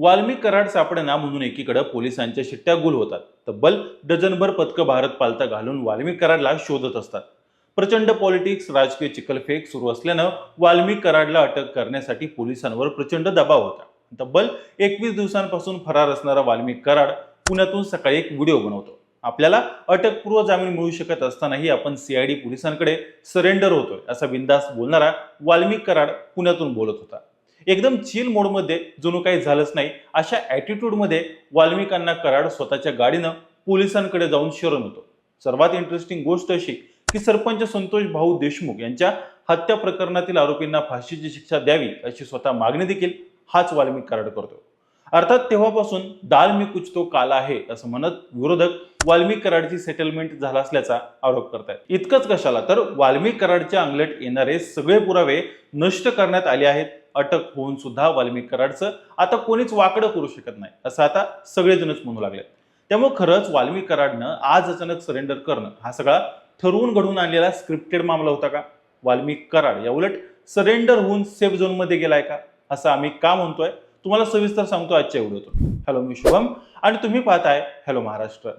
वाल्मिक कराड सापडेना म्हणून एकीकडे पोलिसांच्या शिट्ट्या गुल होतात. तब्बल डझनभर पथकं भारत पालथा घालून वाल्मिक कराडला शोधत असतात. प्रचंड पॉलिटिक्स राजकीय चिखलफेक सुरू असल्यानं वाल्मिक कराडला अटक करण्यासाठी पोलिसांवर प्रचंड दबाव होता. तब्बल एकवीस दिवसांपासून फरार असणारा वाल्मी कराड पुण्यातून सकाळी एक व्हिडिओ बनवतो. आपल्याला अटकपूर्व जामीन मिळू शकत असतानाही आपण सीआयडी पोलिसांकडे सरेंडर होतोय असा बिंदास बोलणारा वाल्मी कराड पुण्यातून बोलत होता. एकदम चिल मोडमध्ये जणू काही झालंच नाही अशा ॲटिट्यूडमध्ये वाल्मिकांना कराड स्वतःच्या गाडीनं पोलिसांकडे जाऊन शरण होतो. सर्वात इंटरेस्टिंग गोष्ट अशी की सरपंच संतोष भाऊ देशमुख यांच्या हत्या प्रकरणातील आरोपींना फाशीची शिक्षा द्यावी अशी स्वतः मागणी देखील हाच वाल्मिक कराड करतो. अर्थात तेव्हापासून दाल मी कुछ तो काला आहे असं म्हणत विरोधक वाल्मिक कराडची सेटलमेंट झाला असल्याचा आरोप करतायत. इतकंच कशाला तर वाल्मिक कराडच्या अंगलट येणारे सगळे पुरावे नष्ट करण्यात आले आहेत. अटक होऊन सुद्धा वाल्मिक कराडचं आता कोणीच वाकडं करू शकत नाही असं आता सगळेजणच म्हणू लागले त्यामुळे खरंच वाल्मिक कराडनं आज अचानक सरेंडर करणं हा सगळा ठरवून घडवून आणलेला स्क्रिप्टेड मामला होता का? वाल्मिक कराड या उलट सरेंडर होऊन सेफ झोनमध्ये गेलाय का? असं आम्ही का म्हणतोय? तुम्हाला सविस्तर सांगतो आजच्या व्हिडिओतून. हॅलो मी शुभम आणि तुम्ही पाहताय हॅलो महाराष्ट्र.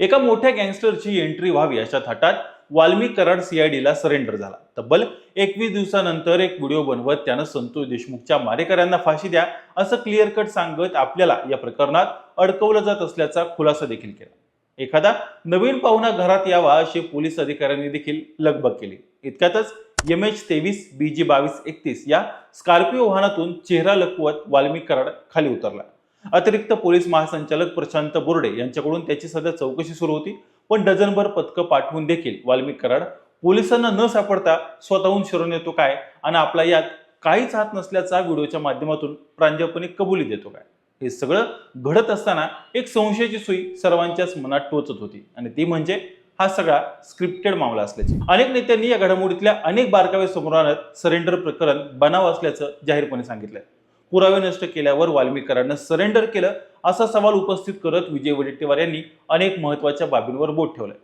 एका मोठ्या गँगस्टरची एंट्री व्हावी अशा थाटात वाल्मी कराड सीआयडीला सरेंडर झाला. तब्बल एकवीस दिवसानंतर एक व्हिडिओ बनवत त्यानं संतोष देशमुखच्या मारेकऱ्यांना फाशी द्या असं क्लिअर कट सांगत आपल्याला या प्रकरणात अडकवलं जात असल्याचा खुलासा देखील केला. एखादा नवीन पाहुणा घरात यावा अशी पोलीस अधिकाऱ्यांनी देखील लगबग केली. इतक्यातच एम एच तेवीस बी जी बावीस एकतीस या स्कॉर्पिओ वाहनातून चेहरा लपवत वाल्मी कराड खाली उतरला. अतिरिक्त पोलीस महासंचालक प्रशांत बोर्डे यांच्याकडून त्याची सध्या चौकशी सुरू होती. पण डझनभर पथकं पाठवून देखील वाल्मिक कराड पोलिसांना न सापडता स्वतःहून शरण येतो काय? आणि आपला यात काहीच हात नसल्याचा व्हिडिओच्या माध्यमातून प्रांजपणे कबुली देतो काय? हे सगळं घडत असताना एक संशयाची सुई सर्वांच्याच मनात टोचत होती. आणि ती म्हणजे हा सगळा स्क्रिप्टेड मामला असल्याची. अनेक नेत्यांनी या घडामोडीतल्या अनेक बारकावे समोर आणत सरेंडर प्रकरण बनाव असल्याचं जाहीरपणे सांगितलं पुरावे नष्ट केल्यावर वाल्मिकरांना सरेंडर केलं असा सवाल उपस्थित करत विजय वडेट्टीवार यांनी अनेक महत्त्वाच्या बाबींवर बोट ठेवलं.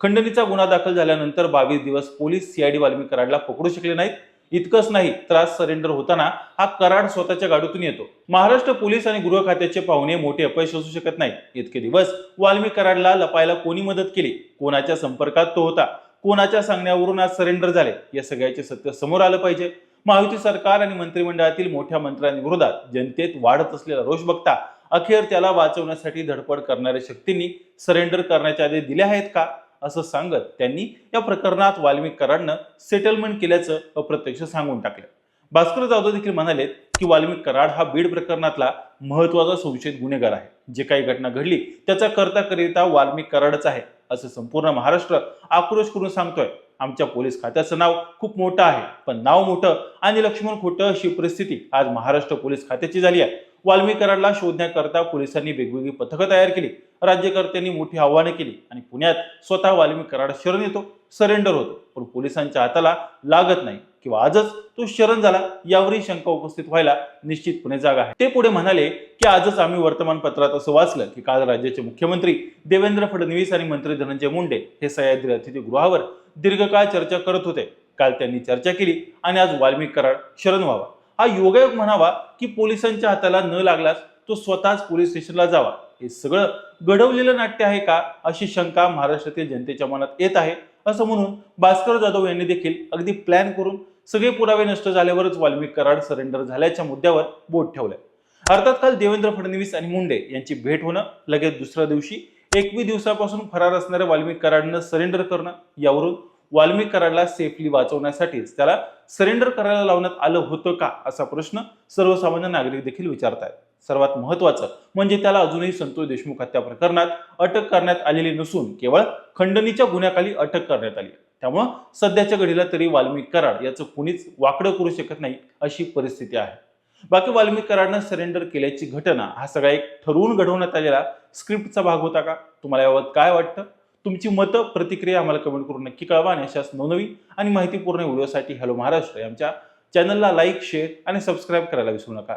खंडणीचा गुन्हा दाखल झाल्यानंतर बावीस दिवस पोलीस सीआयडी वाल्मिकराडला पकडू शकले नाहीत. इतकंच नाही त्रास सरेंडर होताना हा कराड स्वतःच्या गाडीतून येतो. महाराष्ट्र पोलीस आणि गृह खात्याचे पाहुणे मोठे अपयश असू शकत नाही. इतके दिवस वाल्मिक कराडला लपायला कोणी मदत केली? कोणाच्या संपर्कात तो होता? कोणाच्या सांगण्यावरून आज सरेंडर झाले? या सगळ्याचे सत्य समोर आलं पाहिजे. महायुती सरकार आणि मंत्रिमंडळातील मोठ्या मंत्र्यांविरोधात जनतेत वाढत असलेला रोष बघता अखेर त्याला वाचवण्यासाठी धडपड करणाऱ्या शक्तींनी सरेंडर करण्याच्या आदेश दिले आहेत का असं सांगत त्यांनी या प्रकरणात वाल्मिक कराडनं सेटलमेंट केल्याचं अप्रत्यक्ष सांगून टाकलं. भास्कर जाधव देखील म्हणाले की वाल्मिक कराड हा बीड प्रकरणातला महत्त्वाचा संशयित गुन्हेगार आहे. जे काही घटना घडली त्याचा करता करिता वाल्मिक कराडच आहे असं संपूर्ण महाराष्ट्र आक्रोश करून सांगतोय. आमच्या पोलीस खात्याचं नाव खूप मोठं आहे. पण नाव मोठं आणि लक्ष्मण खोटं अशी परिस्थिती आज महाराष्ट्र पोलीस खात्याची झाली आहे. वाल्मीकरांना शोधण्याकरता पोलिसांनी वेगवेगळी पथकं तयार केली. राज्यकर्त्यांनी मोठी आव्हाने केली आणि पुण्यात स्वतः वाल्मिक कराड शरण येतो सरेंडर होतो. पण पोलिसांच्या हाताला लागत नाही किंवा आजच तो शरण झाला यावरही शंका उपस्थित व्हायला निश्चितपणे जागा आहे. ते पुढे म्हणाले की आजच आम्ही वर्तमानपत्रात असं वाचलं की काल राज्याचे मुख्यमंत्री देवेंद्र फडणवीस आणि मंत्री धनंजय मुंडे हे सह्याद्री अतिथीगृहावर दीर्घकाळ चर्चा करत होते. काल त्यांनी चर्चा केली आणि आज वाल्मिक कराड शरण व्हावा. हा योगायोग म्हणावा की पोलिसांच्या हाताला न लागलास तो स्वतःच पोलीस स्टेशनला जावा. हे सगळं घडवलेलं नाट्य आहे का अशी शंका महाराष्ट्रातील जनतेच्या मनात येत आहे. असं म्हणून भास्कर जाधव यांनी देखील अगदी प्लॅन करून सगळे पुरावे नष्ट झाल्यावरच वाल्मिक कराड सरेंडर झाल्याच्या मुद्द्यावर बोट ठेवलंय. अर्थात काल देवेंद्र फडणवीस आणि मुंडे यांची भेट होणं लगेच दुसऱ्या दिवशी एकवीस दिवसापासून फरार असणाऱ्या वाल्मिक कराडनं सरेंडर करणं यावरून वाल्मिक कराडला सेफली वाचवण्यासाठीच त्याला सरेंडर करायला लावण्यात आलं होतं का असा प्रश्न सर्वसामान्य नागरिक देखील विचारतायत. सर्वात महत्वाचं. म्हणजे त्याला अजूनही संतोष देशमुख हत्या प्रकरणात अटक करण्यात आलेली नसून केवळ खंडणीच्या गुन्ह्याखाली अटक करण्यात आली. त्यामुळं सध्याच्या घडीला तरी वाल्मिक कराड याचं कुणीच वाकडं करू शकत नाही अशी परिस्थिती आहे. बाकी वाल्मिक कराडनं सरेंडर केल्याची घटना हा सगळा एक ठरवून घडवण्यात आलेला स्क्रिप्टचा भाग होता का? तुम्हाला याबाबत काय वाटतं? तुमची मतं प्रतिक्रिया आम्हाला कमेंट करून नक्की कळवा आणि अशाच नवनवीन आणि माहितीपूर्ण व्हिडिओसाठी हॅलो महाराष्ट्र या आमच्या चॅनलला लाईक शेअर आणि सबस्क्राईब करायला विसरू नका.